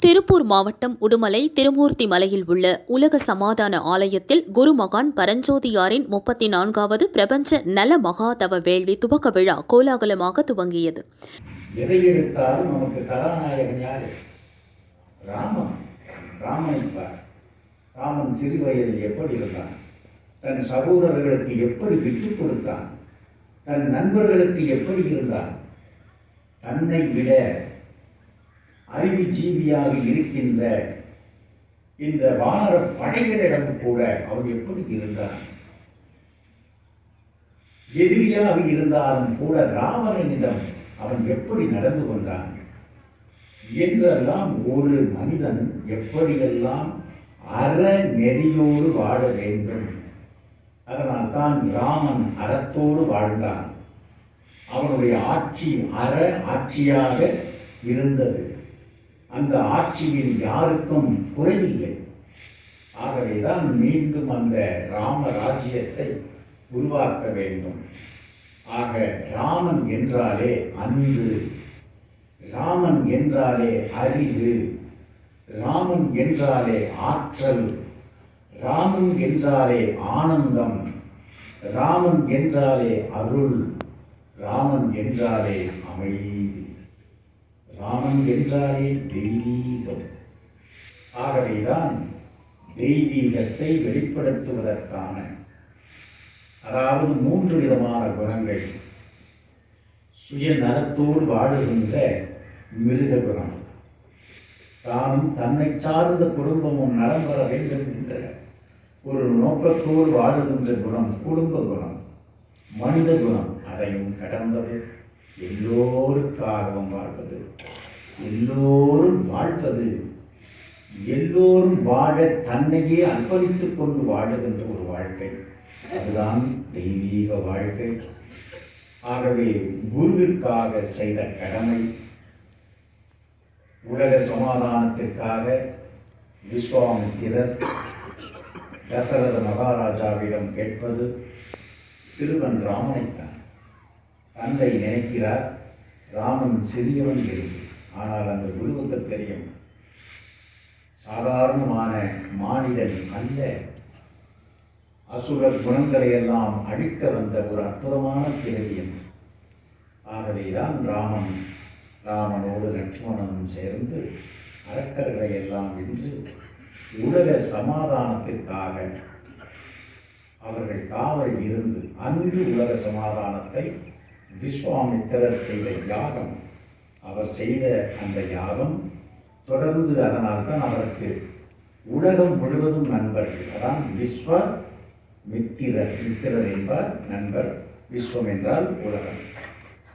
திருப்பூர் மாவட்டம் உடுமலை திருமூர்த்தி மலையில் உள்ள உலக சமாதான ஆலயத்தில் குருமகான் பரஞ்சோதியாரின் முப்பத்தி நான்காவது பிரபஞ்ச நல மகாதவ வேள்வி துவக்க விழா கோலாகலமாக துவங்கியது. எதை எடுத்தாலும் நமக்கு கதாநாயகன் யாரு? ராமன். ராமனை பார். ராமன் சிறு வயதில் எப்படி இருந்தான்? தன் சகோதரர்களுக்கு எப்படி விட்டுக் கொடுத்தான்? தன் நண்பர்களுக்கு எப்படி இருந்தான்? தன்னை விட அறிவு ஜீவியாக இருக்கின்ற இந்த வானர படைகளிடம் கூட அவன் எப்படி இருந்தான் எதிரியாக இருந்தாலும் கூட ராவணனிடம் அவன் எப்படி நடந்து கொண்டான்? என்றெல்லாம் ஒரு மனிதன் எப்படியெல்லாம் அற நெறியோடு வாழ வேண்டும்? அதனால் தான் ராமன் அறத்தோடு வாழ்ந்தான். அவனுடைய ஆட்சி அற ஆட்சியாக இருந்தது. அந்த ஆட்சியில் யாருக்கும் குறைவில்லை. ஆகவேதான் மீண்டும் அந்த ராம ராஜ்யத்தை உருவாக்க வேண்டும். ஆக ராமன் என்றாலே அன்பு ராமன் என்றாலே அறிவு ராமன் என்றாலே ஆற்றல் ராமன் என்றாலே ஆனந்தம் ராமன் என்றாலே அருள் ராமன் என்றாலே அமைதி. ராமன் என்றாலே தெய்வீகம் ஆகவேதான் தெய்வீகத்தை வெளிப்படுத்துவதற்கான அதாவது மூன்று விதமான குணங்கள் சுயநலத்தோடு வாழுகின்ற மிருக குணம். தானும் தன்னை சார்ந்த குடும்பமும் நலம் பெற வேண்டும் என்ற ஒரு நோக்கத்தோடு வாழுகின்ற குணம் குடும்ப குணம் மனித குணம் அதையும் கடந்தது. எல்லோருக்காகவும் வாழ்வது. எல்லோரும் வாழ்வது. எல்லோரும் வாழ தன்னையே அர்ப்பணித்துக் கொண்டு வாழுகின்ற ஒரு வாழ்க்கை. அதுதான் தெய்வீக வாழ்க்கை. ஆகவே குருவிற்காக செய்த கடமை உலக சமாதானத்திற்காக விஸ்வாமித்திரர் தசரத மகாராஜாவிடம் கேட்பது சிறுவன் ராமனைத்தான். தந்தை நினைக்கிறார் ராமன் சிறியவன் என்று ஆனால் அந்த உருவத்தை தெரியும். சாதாரணமான மானிடன் அல்ல. அசுர குணங்களை எல்லாம் அழிக்க வந்த ஒரு அற்புதமான திரவியம் ஆகவேதான் ராமன் ராமனோடு லட்சுமணனும் சேர்ந்து அரக்கர்களை எல்லாம் வென்று உலக சமாதானத்திற்காக அவர்கள் காவல் இருந்து அன்று உலக சமாதானத்தை விஸ்வாமித்திரர் செய்த யாகம் அவர் செய்த அந்த யாகம் தொடர்ந்து அதனால் தான் அவருக்கு உலகம் முழுவதும் நண்பர்கள். அதான் விஸ்வ மித்திரர். மித்திரர் என்பார் நண்பர். விஸ்வம் என்றால் உலகம்.